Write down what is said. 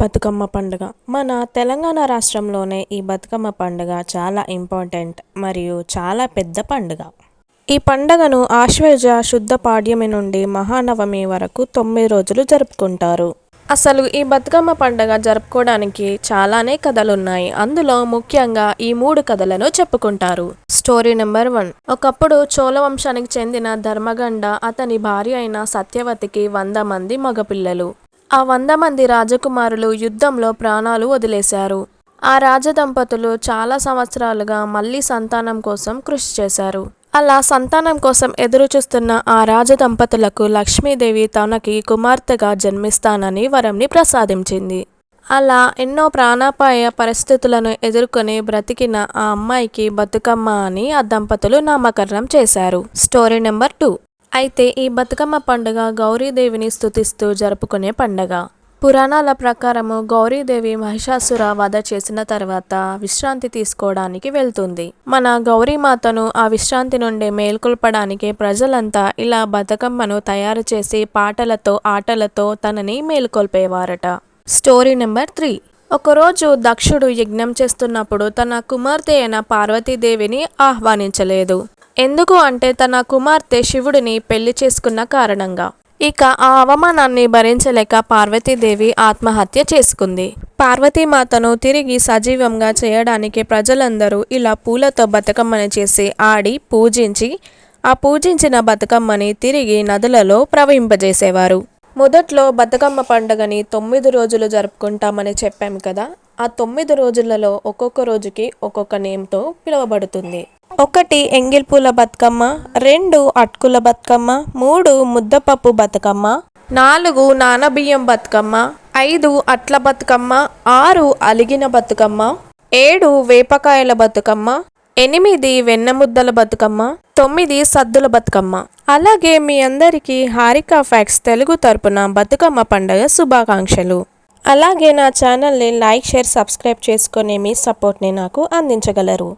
బతుకమ్మ పండుగ. మన తెలంగాణ రాష్ట్రంలోనే ఈ బతుకమ్మ పండుగ చాలా ఇంపార్టెంట్ మరియు చాలా పెద్ద పండుగ. ఈ పండుగను ఆశ్వేజ శుద్ధ పాడ్యమి నుండి మహానవమి వరకు తొమ్మిది రోజులు జరుపుకుంటారు. అసలు ఈ బతుకమ్మ పండుగ జరుపుకోవడానికి చాలానే కథలు ఉన్నాయి అందులో ముఖ్యంగా ఈ మూడు కథలను చెప్పుకుంటారు. Story number one. ఒకప్పుడు చోళ వంశానికి చెందిన ధర్మగండ అతని భార్య అయిన సత్యవతికి వంద మంది మగపిల్లలు. ఆ వంద మంది రాజకుమారులు యుద్ధంలో ప్రాణాలు వదిలేశారు. ఆ రాజదంపతులు చాలా సంవత్సరాలుగా మళ్ళీ సంతానం కోసం కృషి చేశారు. అలా సంతానం కోసం ఎదురుచూస్తున్న ఆ రాజదంపతులకు లక్ష్మీదేవి తనకి కుమార్తెగా జన్మిస్తానని వరంని ప్రసాదించింది. అలా ఎన్నో ప్రాణాపాయ పరిస్థితులను ఎదుర్కొని బ్రతికిన ఆ అమ్మాయికి బతుకమ్మ అని ఆ దంపతులు నామకరణం చేశారు. Story number two. అయితే ఈ బతుకమ్మ పండుగ గౌరీదేవిని స్థుతిస్తూ జరుపుకునే పండగ. పురాణాల ప్రకారము గౌరీదేవి మహిషాసుర వధ చేసిన తర్వాత విశ్రాంతి తీసుకోవడానికి వెళ్తుంది. మన గౌరీమాతను ఆ విశ్రాంతి నుండి మేల్కొల్పడానికి ప్రజలంతా ఇలా బతుకమ్మను తయారు చేసి పాటలతో ఆటలతో తనని మేల్కొల్పేవారట. Story number three. ఒకరోజు దక్షుడు యజ్ఞం చేస్తున్నప్పుడు తన కుమార్తె అయిన పార్వతీదేవిని ఆహ్వానించలేదు. ఎందుకు అంటే తన కుమార్తె శివుడిని పెళ్ళి చేసుకున్న కారణంగా. ఇక ఆ అవమానాన్ని భరించలేక పార్వతీదేవి ఆత్మహత్య చేసుకుంది. పార్వతీమాతను తిరిగి సజీవంగా చేయడానికి ప్రజలందరూ ఇలా పూలతో బతుకమ్మని చేసి ఆడి పూజించి ఆ పూజించిన బతుకమ్మని తిరిగి నదులలో ప్రవహింపజేసేవారు. మొదట్లో బతుకమ్మ పండుగని తొమ్మిది రోజులు జరుపుకుంటామని చెప్పాము కదా ఆ తొమ్మిది రోజులలో ఒక్కొక్క రోజుకి ఒక్కొక్క నేమ్తో పిలువబడుతుంది. ఒకటి ఎంగిల్పూల బతుకమ్మ రెండు అట్కుల బతుకమ్మ మూడు ముద్దపప్పు బతుకమ్మ నాలుగు నానబియ్యం బతుకమ్మ ఐదు అట్ల బతుకమ్మ ఆరు అలిగిన బతుకమ్మ ఏడు వేపకాయల బతుకమ్మ ఎనిమిది వెన్నముద్దల బతుకమ్మ తొమ్మిది సద్దుల బతుకమ్మ. అలాగే మీ అందరికీ హారికా ఫ్యాక్స్ తెలుగు తరపున బతుకమ్మ పండుగ శుభాకాంక్షలు. అలాగే నా ఛానల్ని లైక్ షేర్ సబ్స్క్రైబ్ చేసుకునే మీ సపోర్ట్ని నాకు అందించగలరు.